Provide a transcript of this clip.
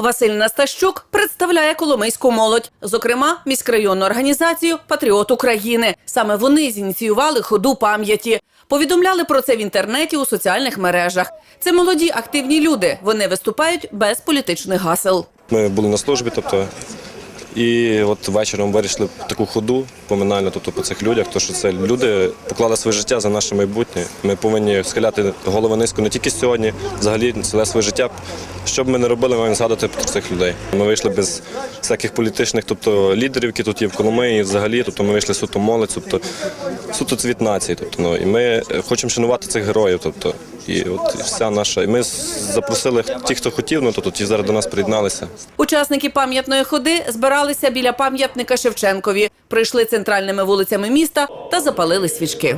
Василь Настащук представляє коломийську молодь, зокрема міськрайонну організацію Патріот України. Саме вони зініціювали ходу пам'яті. Повідомляли про це в інтернеті у соціальних мережах. Це молоді активні люди. Вони виступають без політичних гасел. Ми були на службі, тобто, і от вечором вирішили таку ходу поминальну тобто, по цих людях, тому що це люди поклали своє життя за наше майбутнє. Ми повинні схиляти голову низько не тільки сьогодні, взагалі ціле своє життя. Що б ми не робили, ми маємо згадувати про цих людей. Ми вийшли без всяких політичних, тобто лідерів, які тут є в Коломиї, взагалі, тобто ми вийшли суто молодь, тобто суто цвіт нації. Тобто, ну, і ми хочемо шанувати цих героїв. Тобто, і от вся наша. Ми запросили ті, хто хотів, ну тут і зараз до нас приєдналися. Учасники пам'ятної ходи збиралися біля пам'ятника Шевченкові, прийшли центральними вулицями міста та запалили свічки.